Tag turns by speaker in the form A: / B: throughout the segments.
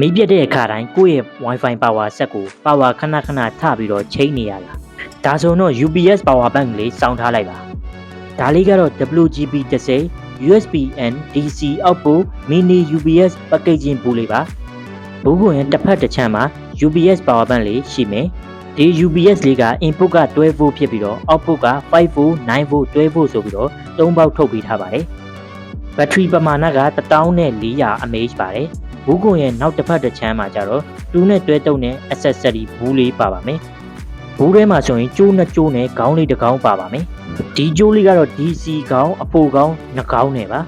A: မီးပြတ်တဲ့အခါတိုင်းကိုယ့်ရဲ့ Wi-Fi power ဆက်ကို power ခဏခဏထပြီးတော့ချိန်နေရတာဒါဆိုတော့ UPS power bank လေးစောင်းထားလိုက်ပါဒါလေးကတော့ WGB 30 USB and DC output mini UPS packaging ဘူးလေးပါဘူးကွန်ရဲ့တစ်ဖက်တစ်ချမ်းမှာ UPS power bank လေးရှိမယ်ဒီ UPS လေးက input က 12V ဖြစ်ပြီးတော့ output က 5V 9V 12V ဆိုပြီးတော့၃ပေါက်ထုတ်ပေးထားပါတယ်ဘက်ထရီပမာဏက1400 mAh ပါတယ် ဘူးကွန်ရဲ့နောက်တစ်ဖက်တစ်ချမ်းမှာကျတော့တူးနဲ့တွဲတုံနဲ့ accessory ဘူးလေးပါပါမယ်ဘူးထဲမှာဆိုရင်ကျိုးနှစ်ကျိုးနဲ့ခေါင်းလေးတစ်ခေါင်းပါပါမယ်ဒီကျိုးလေးကတော့ DC ခေါင်းအဖို့ခေါင်းနှစ်ခေါင်းနဲ့ပါ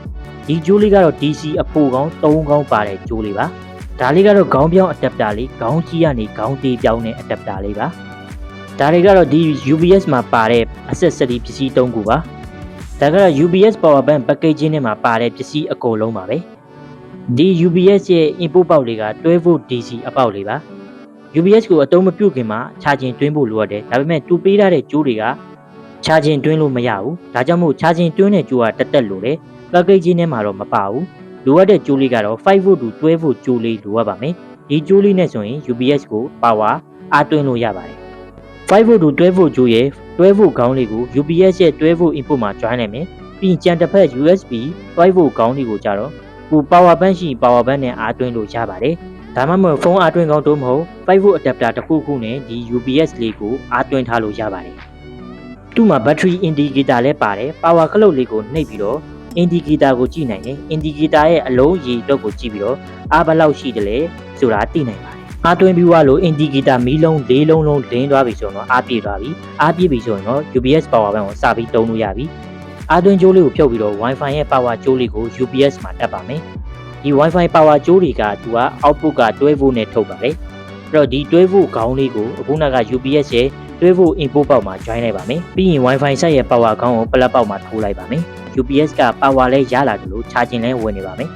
A: ဒီကျိုးလေးကတော့ DC အဖို့ခေါင်း၃ခေါင်းပါတဲ့ကျိုးလေးပါဒါလေးကတော့ခေါင်းပြောင်း adapter လေးခေါင်းကြီးကနေခေါင်းသေးပြောင်းတဲ့ adapter လေးပါဒါတွေကတော့ဒီ UPS မှာပါတဲ့ accessory ပစ္စည်း၃ခုပါဒါကတော့ UPS power bank packaging ထဲမှာပါတဲ့ပစ္စည်းအကုန်လုံးပါပဲ ဒီ UPS ရဲ့ input ပေါက်လေးက 12V DC အပေါက်လေးပါ UPS ကိုအတုံးမပြုတ်ခင်မှာ charging တွင်းဖို့လိုရတယ်ဒါပေမဲ့သူပေးထားတဲ့ကြိုးတွေက charging တွင်းလို့မရဘူးဒါကြောင့်မို့ charging တွင်းတဲ့ကြိုးကတက်တက်လို့တယ် packaging ထဲမှာတော့မပါဘူးလိုအပ်တဲ့ကြိုးလေးကတော့ 5V to 12V ကြိုးလေးလိုအပ်ပါမယ်ဒီကြိုးလေးနဲ့ဆိုရင် UPS ကို power အားသွင်းလို့ရပါတယ် 5V to 12V ကြိုးရဲ့ 12V ခေါင်းလေးကို UPS ရဲ့ 12V input မှာ join နိုင်မယ်ပြီးရင်ကြံတစ်ဖက် USB 5V ခေါင်းလေးကိုကြတော့ ကို power bank ရှိ power bank နဲ့အားသွင်းလို့ရပါတယ်ဒါမှမဟုတ်ဖုန်းအားသွင်းကောင်းတို့မဟုတ် 5V adapter တစ်ခုခုနဲ့ဒီ UPS လေးကိုအားသွင်းထားလို့ရပါတယ်သူ့မှာ battery indicator လည်းပါတယ် power clock လေးကိုနှိပ်ပြီးတော့ indicator ကိုကြည့်နိုင်တယ် indicator ရဲ့အလုံးရေအတွက်ကိုကြည့်ပြီးတော့အားဘယ်လောက်ရှိတယ်လဲဆိုတာသိနိုင်ပါတယ်အားသွင်းပြီးွားလို့ indicator မီးလုံး၄လုံးလုံးလင်းသွားပြီဆိုတော့အားပြည့်သွားပြီအားပြည့်ပြီဆိုရင်တော့ UPS power bank ကိုစပြီးတုံးလို့ရပြီ အားသွင်းကြိုးလေးကိုဖြုတ်ပြီးတော့ Wi-Fi ရဲ့ power ကြိုးလေးကို UPS မှာတက်ပါမယ်ဒီ Wi-Fi power ကြိုးတွေကသူက output က 12V နဲ့ထုတ်ပါတယ်အဲ့တော့ဒီ 12V ခေါင်းလေးကိုအခုနက UPS ရဲ့ 12V input ပေါက်မှာ join လိုက်ပါမယ်ပြီးရင် Wi-Fi ဆက်ရဲ့ power ခေါင်းကို plug ပေါက်မှာထိုးလိုက်ပါမယ် UPS က power လဲရလာတယ်လို့ charging လဲဝင်နေပါမယ်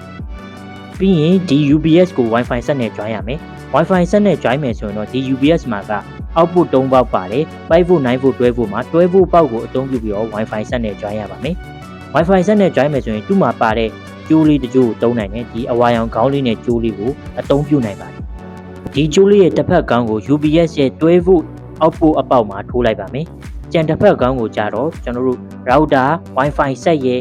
A: ပြီးရင်ဒီ UPS ကို Wi-Fi ဆက်နဲ့ join ရမယ် Wi-Fi ဆက်နဲ့ join မယ်ဆိုရင်တော့ဒီ UPS မှာက output 3ပေါက်ပါတယ် 5V 9V 12V မှာ 12V ပေါက်ကိုအသုံးပြုပြီးတော့ Wi-Fi ဆက်နဲ့ join ရပါမယ် Wi-Fi ဆက်နဲ့ join မယ်ဆိုရင်သူ့မှာပါတဲ့ကျိုးလေးတစ်ကျိုးကိုသုံးနိုင်တယ်ဒီအဝါရောင်ခေါင်းလေးနဲ့ကျိုးလေးကိုအသုံးပြုနိုင်ပါတယ်ဒီကျိုးလေးရဲ့တစ်ဖက်ကောင်းကို UPS ရဲ့ 12V output အပေါက်မှာထိုးလိုက်ပါမယ်ကြံတစ်ဖက်ကောင်းကိုကြတော့ကျွန်တော်တို့ router Wi-Fi ဆက်ရဲ့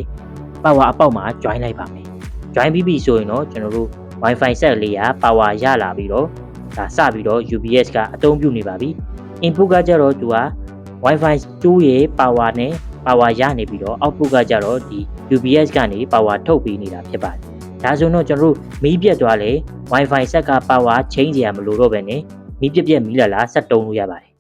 A: power အပေါက်မှာ join လိုက်ပါမယ် join ပြီးပြီဆိုရင်တော့ကျွန်တော်တို့ Wi-Fi ဆက်လေးက power ရလာပြီးတော့ ဒါစပြီးတော့ UPS ကအသုံးပြုနေပါပြီ input ကကြတော့သူက Wi-Fi 2ရဲ့ power နဲ့ power ရနေပြီးတော့ output ကကြတော့ဒီ UPS ကနေ power ထုတ်ပေးနေတာဖြစ်ပါတယ်။ဒါဆိုတော့ကျွန်တော်တို့မီးပြတ်သွားလေ Wi-Fi ဆက်က power ချိန်ကြရမလို့တော့ပဲねမီးပြက်ပြက်မီးလာလာဆက်တုံးလို့ရပါတယ်